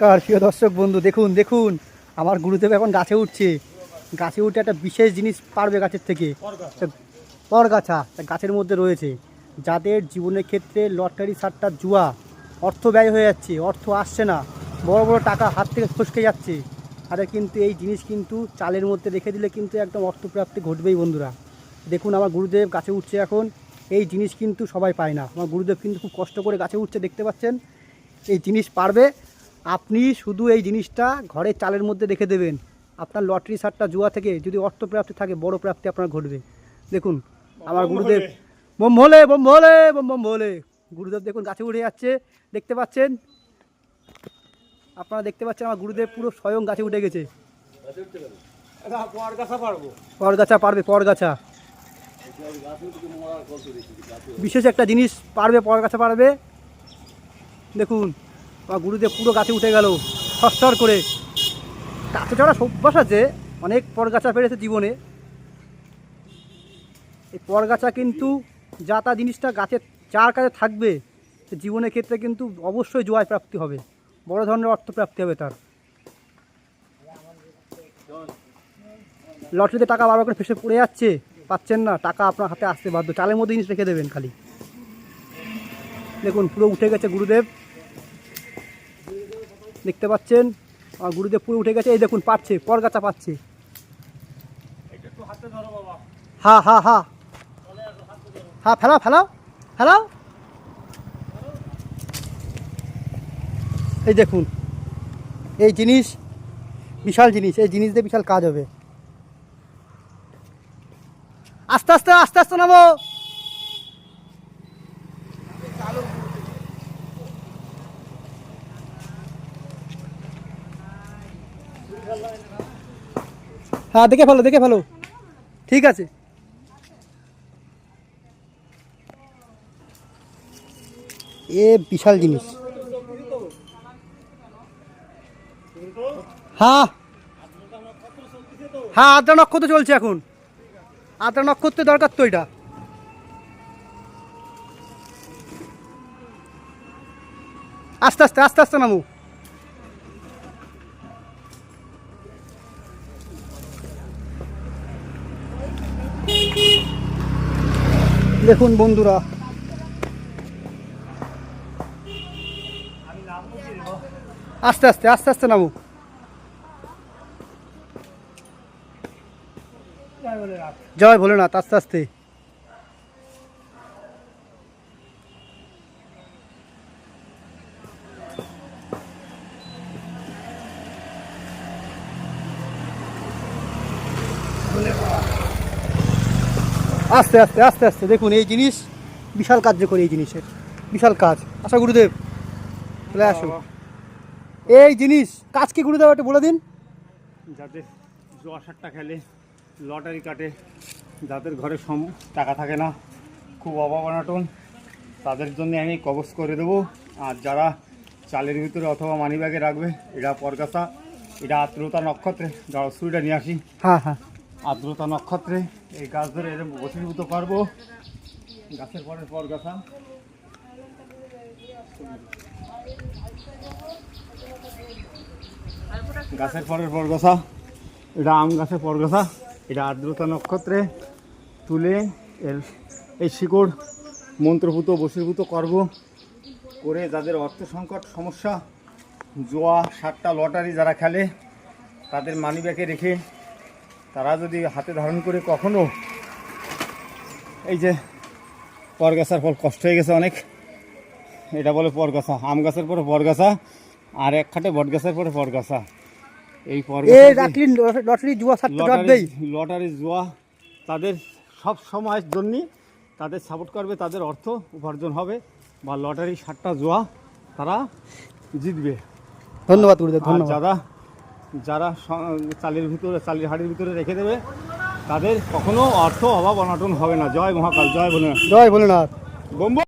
নমস্কার প্রিয় দর্শক বন্ধু দেখুন দেখুন আমার গুরুদেব এখন গাছে উঠছে। গাছে উঠে একটা বিশেষ জিনিস পারবে গাছের থেকে। পরগাছা। গাছের মধ্যে রয়েছে। যাদের জীবনের ক্ষেত্রে লটারি সারটা জুয়া অর্থ ব্যয় হয়ে যাচ্ছে অর্থ আসছে না বড় বড় টাকা হাত থেকে ফসকে যাচ্ছে। তাদের কিন্তু এই জিনিস কিন্তু চালের মধ্যে রেখে দিলে কিন্তু একদম অর্থপ্রাপ্তি ঘটবেই বন্ধুরা। দেখুন আমার গুরুদেব গাছে উঠছে এখন। এই জিনিস কিন্তু সবাই পায় না। আমার গুরুদেব কিন্তু খুব কষ্ট করে গাছে উঠছে দেখতে পাচ্ছেন? এই জিনিস পারবে। আপনি শুধু এই জিনিসটা ঘরের চালের মধ্যে রেখে দেবেন। আপনার লটারি সারটা জুয়া থেকে যদি অর্থপ্রাপ্তি থাকে বড় প্রাপ্তি আপনার ঘটবে। দেখুন আমার গুরুদেব bomb Bhole bomb Bhole bomb bomb Bhole গুরুদেব দেখুন গাছে উঠে যাচ্ছে। দেখতে পাচ্ছেন? আপনারা দেখতে পাচ্ছেন আমার গুরুদেব পুরো স্বয়ং গাছে উঠে গেছে। পরগাছা পারবে। পরগাছা বিশেষ একটা জিনিস পারবে পরগাছা পারবে। দেখুন আমার গুরুদেব পুরো গাছে উঠে গেল সস্তর করে। গাছে চড়া অভ্যাস আছে, অনেক পরগাছা পেরেছে জীবনে। এই পরগাছা কিন্তু যা তা জিনিসটা গাছের চার কাছে থাকবে জীবনের ক্ষেত্রে কিন্তু অবশ্যই জোয়ায় প্রাপ্তি হবে। বড় ধরনের অর্থ প্রাপ্তি হবে তার। লটারিতে টাকা বারবার করে ফেসে পড়ে যাচ্ছে, পাচ্ছেন না, টাকা আপনার হাতে আসতে বাধ্য। চালের মধ্যে জিনিস রেখে দেবেন খালি। দেখুন, পুরো উঠে গেছে গুরুদেব। দেখতে পাচ্ছেন? আমার গুরুদেব পুরো উঠে গেছে। এই দেখুন, পাচ্ছে, পরগাছা পাচ্ছে। হা হা হা। হ্যাঁ ফেলাও ফেলাও ফেলাও। এই দেখুন, এই জিনিস বিশাল জিনিস, এই জিনিস দিয়ে বিশাল কাজ হবে। আস্তে আস্তে আস্তে আস্তে নামো। হ্যাঁ দেখে ফেলো দেখে ফেলো। ঠিক আছে। এ বিশাল জিনিস। হ্যাঁ। হ্যাঁ আদ্রা নক্ষত্র চলছে এখন। আদ্রা নক্ষত্রের দরকার তো এটা। আস্তে আস্তে আস্তে আস্তে নামু। দেখুন বন্ধুরা। আস্তে আস্তে আস্তে আস্তে নামু। জয় ভোলেনাথ আস্তে আস্তে। আস্তে আস্তে আস্তে আস্তে। দেখুন এই জিনিস বিশাল কার্যকরী এই জিনিসের। বিশাল কাজ। আশা গুরুদেব চলে আসো এই জিনিস কাজ কি গুরুদেব একটু বলে দিন। যাদের জুয়া সাতটা খেলে লটারি কাটে যাদের ঘরে সম টাকা থাকে না খুব অভাব অনাটন তাদের জন্য আমি কবচ করে দেবো। আর যারা চালের ভিতরে অথবা মানিব্যাগে রাখবে এটা পরগাছা এটা আর্দ্রতা নক্ষত্রে যারা সুইটা নিয়ে আসি হ্যাঁ হ্যাঁ। আর্দ্রতা নক্ষত্রে এই গাছ ধরে এরকম বসীভূত করব। গাছের পরের পরগাছা গাছের পরের পরগাছা এটা আম গাছের পরগাছা এটা আর্দ্রতা নক্ষত্রে। তুলে এর এই শিকড় মন্ত্রভূত, বসীভূত করব। করে যাদের অর্থ সংকট, সমস্যা, জোয়া, সাতটা লটারি যারা খেলে, তাদের মানিব্যাগে রেখে তারা যদি হাতে ধারণ করে কখনো এই যে পরগাছার ফল কষ্ট হয়ে গেছে অনেক এটা বলে পরগাছা আম গাছের পরে পরগাছা আর এক খাটে বট গাছের পরে পরগাছা এই লটারি জুয়া লটারি জুয়া তাদের সব সময়ের জন্যই তাদের সাপোর্ট করবে তাদের অর্থ উপার্জন হবে বা লটারি সাতটা জুয়া তারা জিতবে। ধন্যবাদ ধন্যবাদ। যারা যারা চালের ভিতরে চালের হাড়ির ভিতরে রেখে দেবে তাদের কখনো অর্থ অভাব অনাটন হবে না। জয় মহাকাল জয় ভোলেনাথ। জয় ভোলেনাথ। বোম্ব